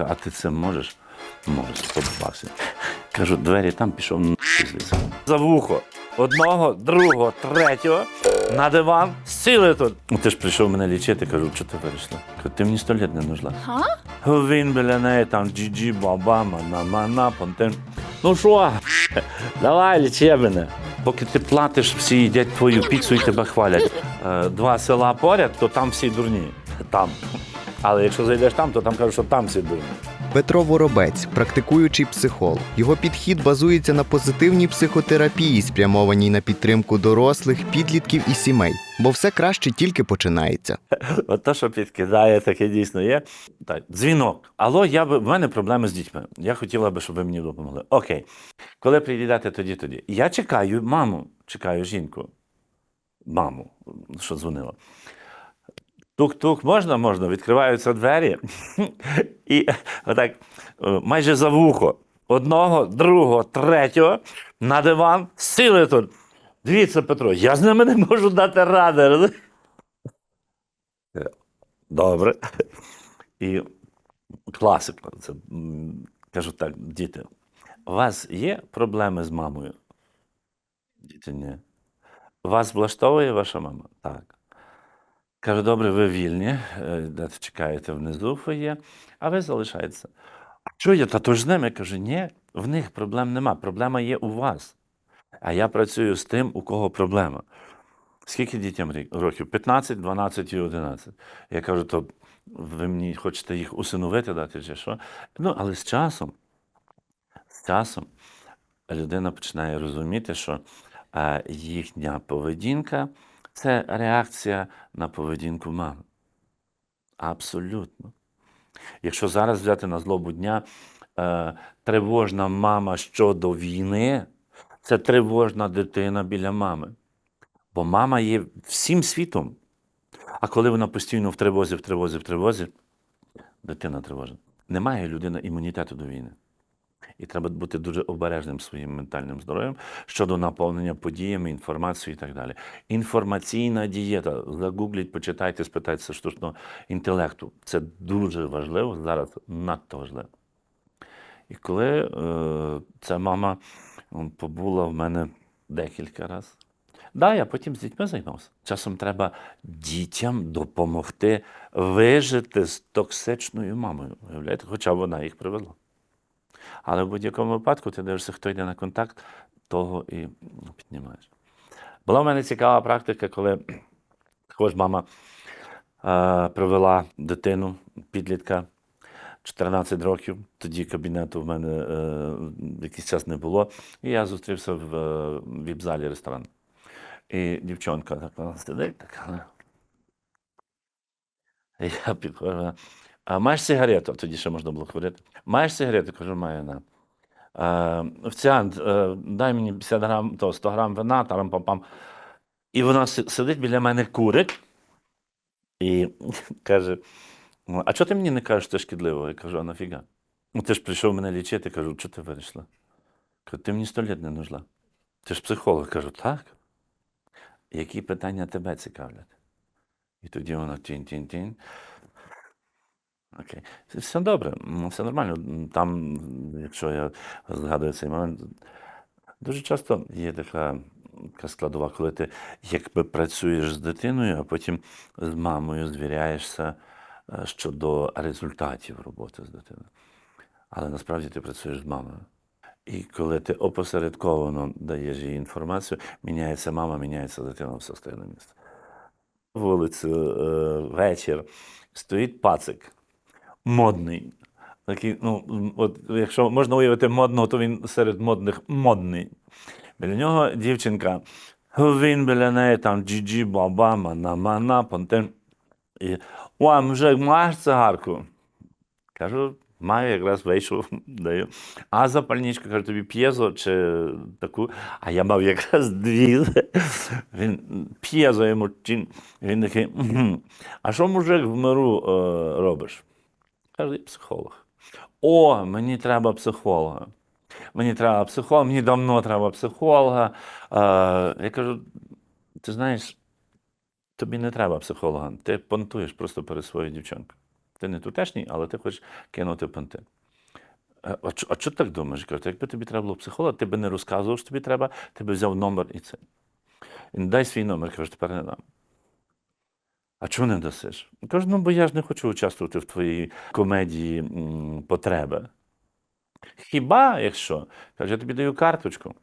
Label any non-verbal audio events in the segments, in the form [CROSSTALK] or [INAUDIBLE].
каже, а ти це можеш? Можеш, сподобався. Кажу, двері там пішов на звідси. За вухо. Одного, другого, третього, на диван, сіли тут. Ну, Ти ж прийшов мене лічити, кажу, що ти вирішила? Кажу, ти мені сто літ не нужна. Він біля неї там джі-джі, баба, мана, мана, понтен. Ну що, давай лічи мене. Поки ти платиш, всі їдять твою піцу і тебе хвалять. Е, Два села поряд, то там всі дурні. Там. Але якщо зайдеш там, то там кажуть, що там всі дурні. Петро Воробець, практикуючий психолог. Його підхід базується на позитивній психотерапії, спрямованій на підтримку дорослих, підлітків і сімей, бо все краще тільки починається. [LAUGHS] От те, що підкидає, таке дійсно є. Так, дзвінок. Алло, я би, в мене проблеми з дітьми. Я хотіла би, щоб ви мені допомогли. Окей. Коли приїдете тоді, тоді. Я чекаю маму, чекаю жінку. Маму, що дзвонила. Тук-тук, можна, можна, відкриваються двері. І отак е, майже за вухо. Одного, другого, третього на диван сіли тут. Дивіться, Петро, я з ними не можу дати ради. Добре. І класика. Це, кажу так, діти, у вас є проблеми з мамою? Діти, ні. Вас влаштовує ваша мама? Так. Кажу, добре, ви вільні, е, де чекаєте внизу фоє, а ви залишаєтеся. А що я? Та то ж з ними? Я кажу, ні, в них проблем нема. Проблема є у вас. А я працюю з тим, у кого проблема. Скільки дітям років? 15, 12 і 11. Я кажу, то ви мені хочете їх усиновити дати чи що? Ну, але з часом, з часом людина починає розуміти, що е, їхня поведінка це реакція на поведінку мами. Абсолютно. Якщо зараз взяти на злобу дня е, тривожна мама щодо війни, це тривожна дитина біля мами. Бо мама є всім світом. А коли вона постійно в тривозі, в тривозі, в тривозі, дитина тривожна. Немає людина імунітету до війни. І треба бути дуже обережним своїм ментальним здоров'ям щодо наповнення подіями, інформацією і так далі. Інформаційна дієта. Загугліть, почитайте, спитайтеся штучного інтелекту. Це дуже важливо, зараз надто важливо. І коли е, ця мама побула в мене декілька разів, да, я потім з дітьми займався. Часом треба дітям допомогти вижити з токсичною мамою. Уявляєте, хоча вона їх привела. Але в будь-якому випадку ти дивишся, хто йде на контакт, того і піднімаєш. Була в мене цікава практика, коли також мама е, привела дитину, підлітка 14 років. Тоді кабінету в мене е, якийсь час не було. І я зустрівся в е, віп-залі ресторану. І дівчонка така сидить, така. Я підходжу. А маєш сигарету? Тоді ще можна було говорити. Маєш сигарету? Кажу, маю на. Офіціант, е, дай мені 50 грам, то 100 грам вина, тарам пам пам І вона сидить біля мене курить і [LAUGHS] каже: «Ну, а чого ти мені не кажеш, що це шкідливо? Я кажу, а нафіга? Ну, ти ж прийшов мене лічити, кажу, що ти вирішила? Кажу, ти мені сто літ не нужна. Ти ж психолог. Кажу, так. Які питання тебе цікавлять? І тоді вона тінь-тінь-тінь. Окей. Це Все добре, все нормально. Там, якщо я згадую цей момент, дуже часто є така, така складова, коли ти якби працюєш з дитиною, а потім з мамою звіряєшся е, щодо результатів роботи з дитиною. Але насправді ти працюєш з мамою. І коли ти опосередковано даєш їй інформацію, міняється мама, міняється дитина, все стає на місце. Вулицю, е, вечір, стоїть пацик модний. Такий, ну, от, якщо можна уявити модного, то він серед модних модний. Біля нього дівчинка, він біля неї там джі-джі, баба, мана, мана, понтен. І, о, мужик, маєш цигарку? Кажу, маю, якраз вийшов, [LAUGHS] даю. А запальничка, кажу, тобі п'єзо чи таку. А я мав якраз дві. [LAUGHS] Він п'єзо йому. Він такий, а що мужик в миру е, робиш? Каже, психолог. О, мені треба психолога. Мені треба психолога, мені давно треба психолога. Е, я кажу, ти знаєш, тобі не треба психолога, ти понтуєш просто перед своєю дівчинкою. Ти не тутешній, але ти хочеш кинути понти. «Е, А, чо- чого ти так думаєш? Кажу, якби тобі треба було психолога, ти би не розказував, що тобі треба, ти би взяв номер і це. Дай свій номер, кажу, тепер не дам. А чого не дасиш? Кажу, ну бо я ж не хочу участвувати в твоїй комедії потреби. Хіба якщо? Каже, я тобі даю карточку.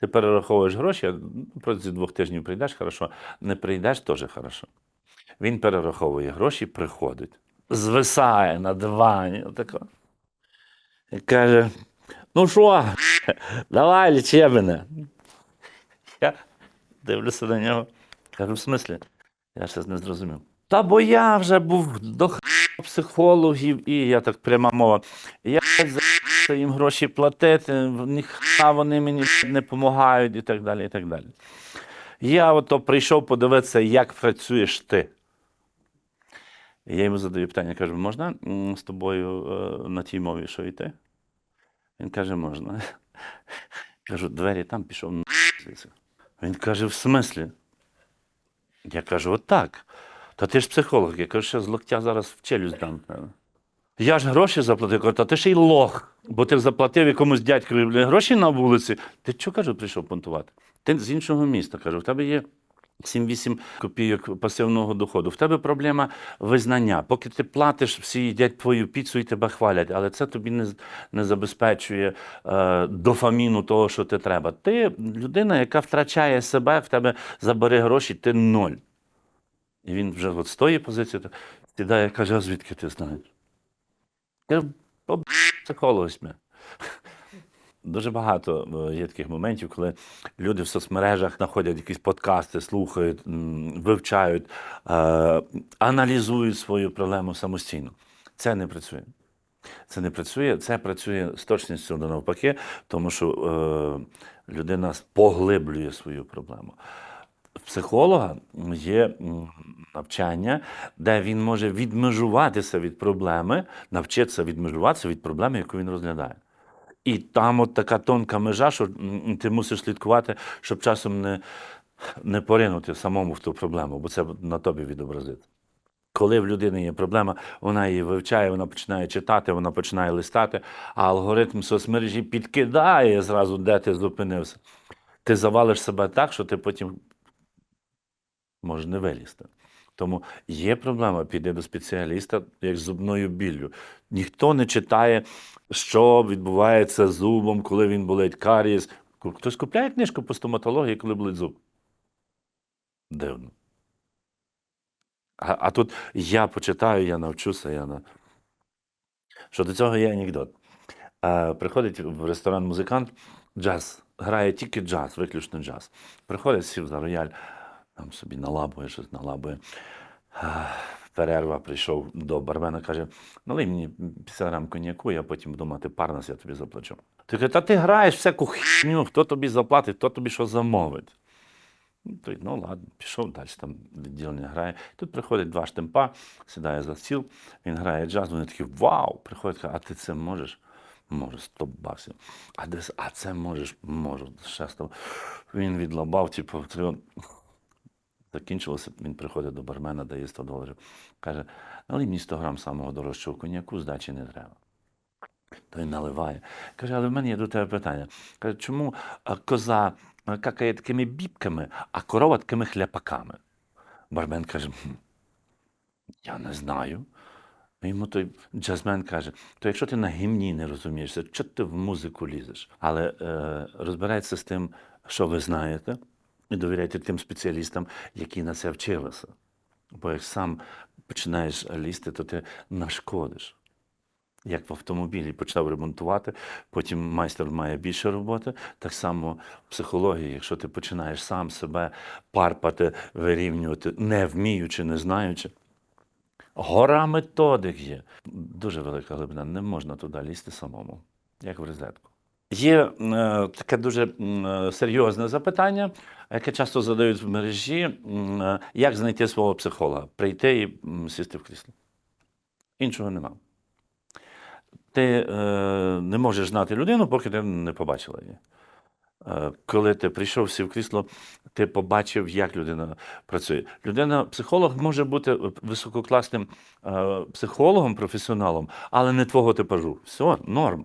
Ти перераховуєш гроші, ну, протягом двох тижнів прийдеш, хорошо, не прийдеш теж хорошо. Він перераховує гроші, приходить, звисає на дивані. Отако. І каже: ну що, давай лічи мене. Я дивлюся на нього. Кажу, в смислі? Я щось не зрозумів. Та бо я вже був до х- психологів, і я так пряма мова. Я за їм гроші платити, ніхто вони мені не допомагають і так далі. і так далі. Я ото прийшов подивитися, як працюєш ти. Я йому задаю питання, кажу, можна з тобою е, на тій мові що йти? Він каже, можна. [LAUGHS] Кажу, двері там пішов на. Він каже, в смислі? Я кажу, отак. Та ти ж психолог. Я кажу, що з локтя зараз в челюсть дам. Я ж гроші заплатив. Кажу, та ти ще й лох, бо ти заплатив якомусь дядьку гроші на вулиці. Ти що, кажу, прийшов понтувати? Ти з іншого міста, кажу, в тебе є 7-8 копійок пасивного доходу. В тебе проблема визнання. Поки ти платиш, всі їдять твою піцу і тебе хвалять, але це тобі не, не забезпечує е, дофаміну того, що ти треба. Ти людина, яка втрачає себе, в тебе забере гроші, ти ноль. І він вже от з тої позиції сідає каже, а звідки ти знаєш? Я кажу, «Бо, психолог. Дуже багато е, є таких моментів, коли люди в соцмережах знаходять якісь подкасти, слухають, вивчають, е, аналізують свою проблему самостійно. Це не працює. Це не працює, це працює з точністю до навпаки, тому що е, людина поглиблює свою проблему. В психолога є навчання, де він може відмежуватися від проблеми, навчитися відмежуватися від проблеми, яку він розглядає. І там от така тонка межа, що ти мусиш слідкувати, щоб часом не, не поринути самому в ту проблему, бо це на тобі відобразить. Коли в людини є проблема, вона її вивчає, вона починає читати, вона починає листати, а алгоритм соцмережі підкидає зразу, де ти зупинився. Ти завалиш себе так, що ти потім можеш не вилізти. Тому є проблема, піди до спеціаліста, як з зубною біллю. Ніхто не читає, що відбувається з зубом, коли він болить карієс. Хтось купляє книжку по стоматології, коли болить зуб. Дивно. А, а тут я почитаю, я навчуся, я на. Що до цього є анекдот. Е, приходить в ресторан музикант, джаз, грає тільки джаз, виключно джаз. Приходить, сів за рояль, там собі налабує, щось налабує. Перерва прийшов до бармена, каже: налий мені 50 грам коньяку, я потім буду мати парнос, я тобі заплачу. Ти каже, та ти граєш всяку хню, хто тобі заплатить, хто тобі що замовить. Ну, той, ну ладно, пішов далі, там відділення грає. Тут приходять два штемпа, сідає за стіл, він грає джаз, вони такі вау! Приходять, кажуть, а ти це можеш? Можу, 100 баксів. А де, с- а це можеш? Можу, ще 100. Він відлабав, типу, закінчилося, він приходить до бармена, дає 100 доларів. Каже, налий мені 100 грам самого дорожчого коньяку, здачі не треба. Той наливає. Каже, але в мене є до тебе питання. Каже, чому коза какає такими бібками, а корова такими хляпаками? Бармен каже, «Хм, я не знаю. Йому той джазмен каже: то якщо ти на гімні не розумієшся, чого ти в музику лізеш? Але е, розбирайтеся з тим, що ви знаєте, і довіряйте тим спеціалістам, які на це вчилися. Бо як сам починаєш лізти, то ти нашкодиш. Як в автомобілі почав ремонтувати, потім майстер має більше роботи. Так само в психології, якщо ти починаєш сам себе парпати, вирівнювати, не вміючи, не знаючи. Гора методик є. Дуже велика глибина, не можна туди лізти самому, як в розетку. Є е, таке дуже е, серйозне запитання, яке часто задають в мережі: е, як знайти свого психолога, прийти і сісти в крісло. Іншого нема. Ти не можеш знати людину, поки ти не побачила її. Коли ти прийшов сів в крісло, ти побачив, як людина працює. Людина, психолог може бути висококласним психологом, професіоналом, але не твого типажу. Все, норм.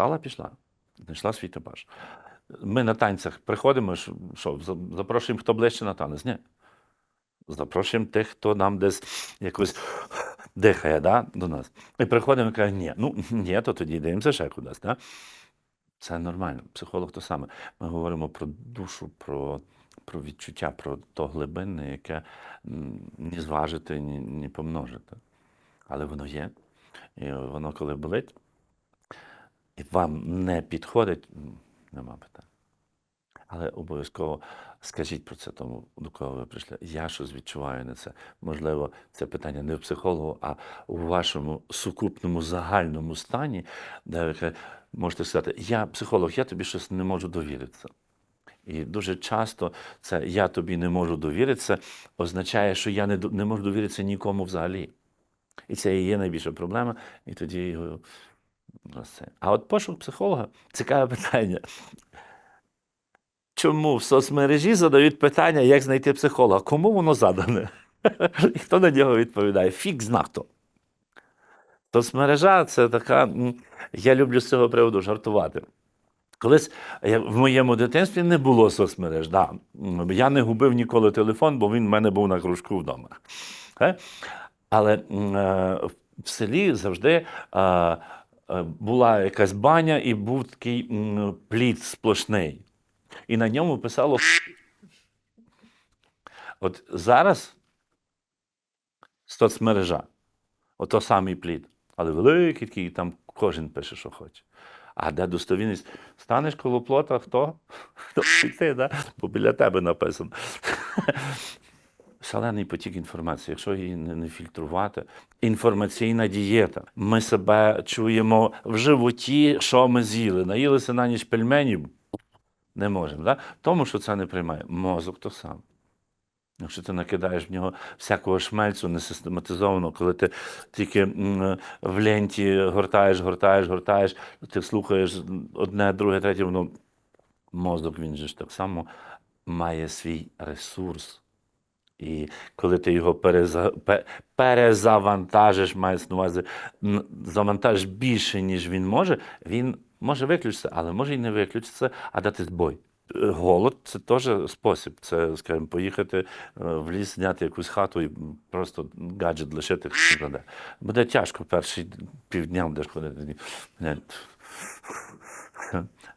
Стала, пішла, знайшла свій типаж. Ми на танцях приходимо, що, запрошуємо, хто ближче на танець. Ні. Запрошуємо тих, хто нам десь якось дихає да, до нас. І приходимо і кажемо, ні, ну ні, то тоді йдемося ще кудись. Да? Це нормально. Психолог то саме. Ми говоримо про душу, про, про відчуття, про то глибинне, яке ні зважити, ні, ні помножити. Але воно є. І воно, коли болить, вам не підходить, нема питань. Але обов'язково скажіть про це тому, до кого ви прийшли. Я щось відчуваю на це. Можливо, це питання не в психологу, а у вашому сукупному загальному стані, де ви можете сказати, я психолог, я тобі щось не можу довіритися. І дуже часто це я тобі не можу довіритися, означає, що я не, не можу довіритися нікому взагалі. І це і є найбільша проблема, і тоді. А от пошук психолога цікаве питання. Чому в соцмережі задають питання, як знайти психолога? Кому воно задане? [LAUGHS] І хто на нього відповідає? Фік зна хто. Соцмережа це така. Я люблю з цього приводу жартувати. Колись в моєму дитинстві не було соцмереж. Да. Я не губив ніколи телефон, бо він в мене був на кружку вдома. Е? Але е, в селі завжди була якась баня і був такий плід сплошний. І на ньому писало. От зараз соцмережа, ото самий плід, але великий такий, там кожен пише, що хоче. А де достовірність? Станеш коло плота, хто? [LAUGHS] Хто ти, да? бо біля тебе написано. Шалений потік інформації, якщо її не, фільтрувати. Інформаційна дієта. Ми себе чуємо в животі, що ми з'їли. Наїлися на ніч пельменів, не можемо. Да? Тому що це не приймає. Мозок то сам. Якщо ти накидаєш в нього всякого шмельцю несистематизовано, коли ти тільки в ленті гортаєш, гортаєш, гортаєш, ти слухаєш одне, друге, третє, воно мозок він же ж так само має свій ресурс. І коли ти його переза, пе- перезавантажиш, мається на увазі, завантажиш більше, ніж він може, він може виключитися, але може і не виключитися, а дати збой. Голод це теж спосіб. Це, скажімо, поїхати е, в ліс, зняти якусь хату і просто гаджет лишити. Буде тяжко перші півдня будеш ходити.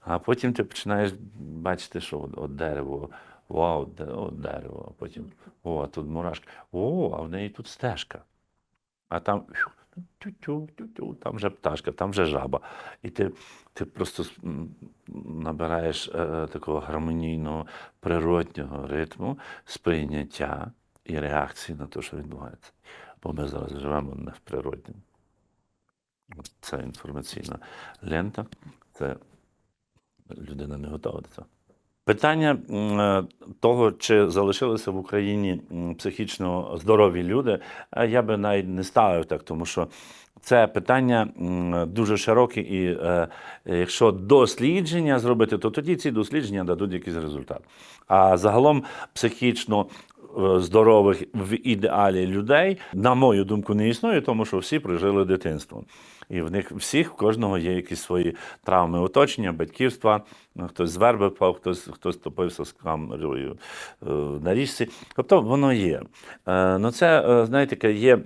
А потім ти починаєш бачити, що от дерево, вау, о, дерево, а потім о, а тут мурашки, о, а в неї тут стежка. А там тю-тю, тю-тю, там вже пташка, там вже жаба. І ти, ти просто набираєш е, такого гармонійного природнього ритму сприйняття і реакції на те, що відбувається. Бо ми зараз живемо не в. От Це інформаційна лента, це людина не готова до цього. Питання е, того, чи залишилися в Україні психічно здорові люди, е, я би навіть не ставив так, тому що це питання дуже широке, і е, якщо дослідження зробити, то тоді ці дослідження дадуть якийсь результат. А загалом психічно здорових в ідеалі людей, на мою думку, не існує, тому що всі прожили дитинство. І в них всіх, в кожного є якісь свої травми оточення, батьківства, ну, хтось з верби впав, хтось, хтось топився з камерою е, на річці. Тобто воно є. Е, ну це, е, знаєте, є. е,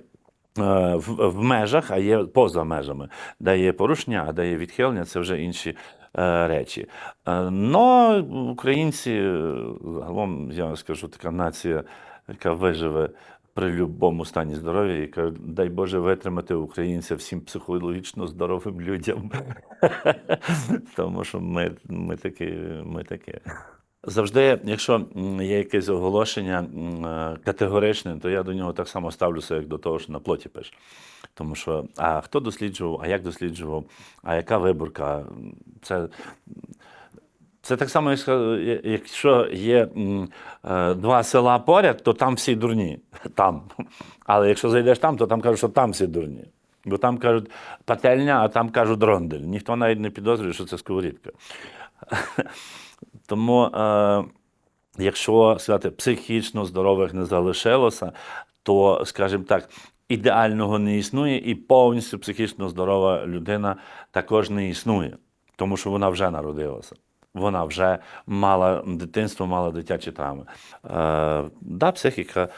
В, в межах, а є поза межами, де є порушення, а де є відхилення, це вже інші е, речі. Е, но українці, е, загалом, я вам скажу, така нація, яка виживе при будь-якому стані здоров'я, яка, дай Боже, витримати українця всім психологічно здоровим людям. [LAUGHS] Тому що ми, ми такі, ми. Завжди, якщо є якесь оголошення е, категоричне, то я до нього так само ставлюся, як до того, що на плоті пише. Тому що а хто досліджував, а як досліджував, а яка виборка? Це, це так само, якщо є е, два села поряд, то там всі дурні. [LAUGHS] Там. Але якщо зайдеш там, то там кажуть, що там всі дурні. Бо там кажуть пательня, а там кажуть дрондель. Ніхто навіть не підозрює, що це сковорідка. [LAUGHS] Тому е, якщо сказати, психічно здорових не залишилося, то, скажімо так, ідеального не існує, і повністю психічно здорова людина також не існує, тому що вона вже народилася. Вона вже мала дитинство, мала дитячі травми. Е, да, психіка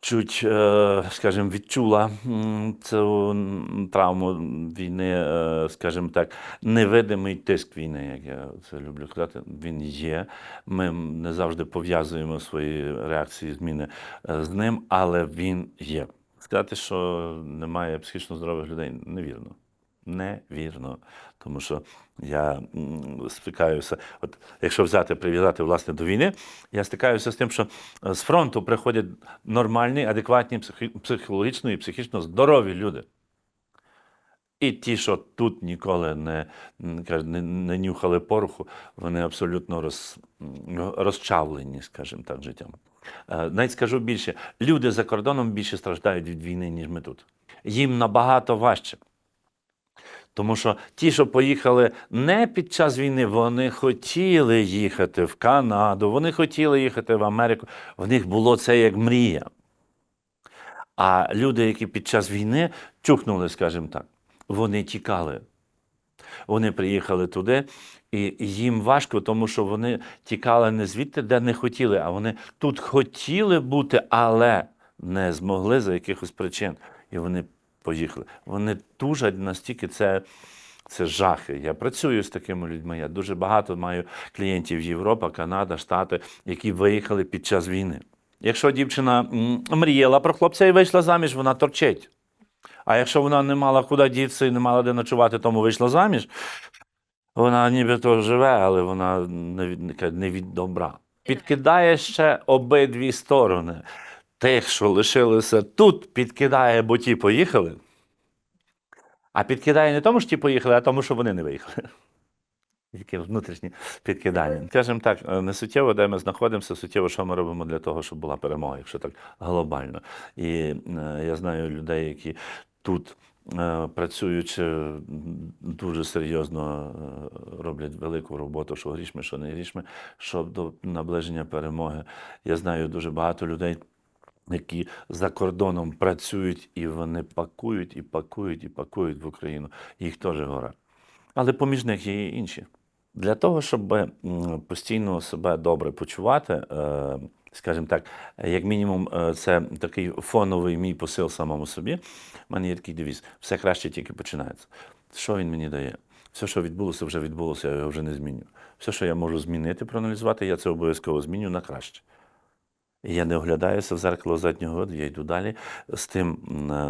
чуть, е, скажімо, відчула цю травму війни, е, скажімо так, невидимий тиск війни, як я це люблю казати. Він є. Ми не завжди пов'язуємо свої реакції, зміни е, з ним, але він є. Сказати, що немає психічно здорових людей, невірно. Невірно. Тому що я стикаюся, от якщо взяти, прив'язати власне до війни, я стикаюся з тим, що е, з фронту приходять нормальні, адекватні, психологічно і психічно здорові люди. І ті, що тут ніколи не, не, не нюхали пороху, вони абсолютно роз, розчавлені, скажімо так, життям. Е, Навіть скажу більше, люди за кордоном більше страждають від війни, ніж ми тут. Їм набагато важче. Тому що ті, що поїхали не під час війни, вони хотіли їхати в Канаду, вони хотіли їхати в Америку. В них було це як мрія. А люди, які під час війни чухнули, скажімо так, вони тікали. Вони приїхали туди, і їм важко, тому що вони тікали не звідти, де не хотіли, а вони тут хотіли бути, але не змогли за якихось причин. І вони поїхали. Вони тужать настільки це. Це жахи. Я працюю з такими людьми. Я дуже багато маю клієнтів Європа, Канада, Штати, які виїхали під час війни. Якщо дівчина мріяла про хлопця і вийшла заміж, вона торчить. А якщо вона не мала куди дітися і не мала де ночувати, тому вийшла заміж, вона нібито живе, але вона не від, не від добра. Підкидає ще обидві сторони. Тих, що лишилися тут, підкидає, бо ті поїхали. А підкидає не тому, що ті поїхали, а тому, що вони не виїхали. Яке внутрішнє підкидання. Скажімо так, е, не суттєво, де ми знаходимося, суттєво, що ми робимо для того, щоб була перемога, якщо так глобально. І е, я знаю людей, які тут, е, працюючи, дуже серйозно е, роблять велику роботу, що грішми, що не грішми, щоб до наближення перемоги. Я знаю дуже багато людей, які за кордоном працюють, і вони пакують, і пакують, і пакують в Україну. Їх теж гора. Але поміж них є і інші. Для того, щоб постійно себе добре почувати, е, скажімо так, як мінімум, е, це такий фоновий мій посил самому собі. У мене є такий девіз: все краще тільки починається. Що він мені дає? Все, що відбулося, вже відбулося, я його вже не зміню. Все, що я можу змінити, проаналізувати, я це обов'язково зміню на краще. Я не оглядаюся в зеркало заднього виду, я йду далі з тим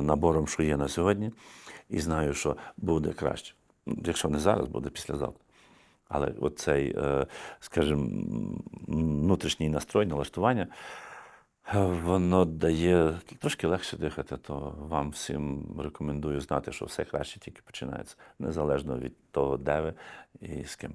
набором, що є на сьогодні, і знаю, що буде краще. Якщо не зараз, буде післязавтра. Але оцей, е, скажімо, внутрішній настрой, налаштування, воно дає трошки легше дихати, то вам всім рекомендую знати, що все краще тільки починається, незалежно від того, де ви і з ким.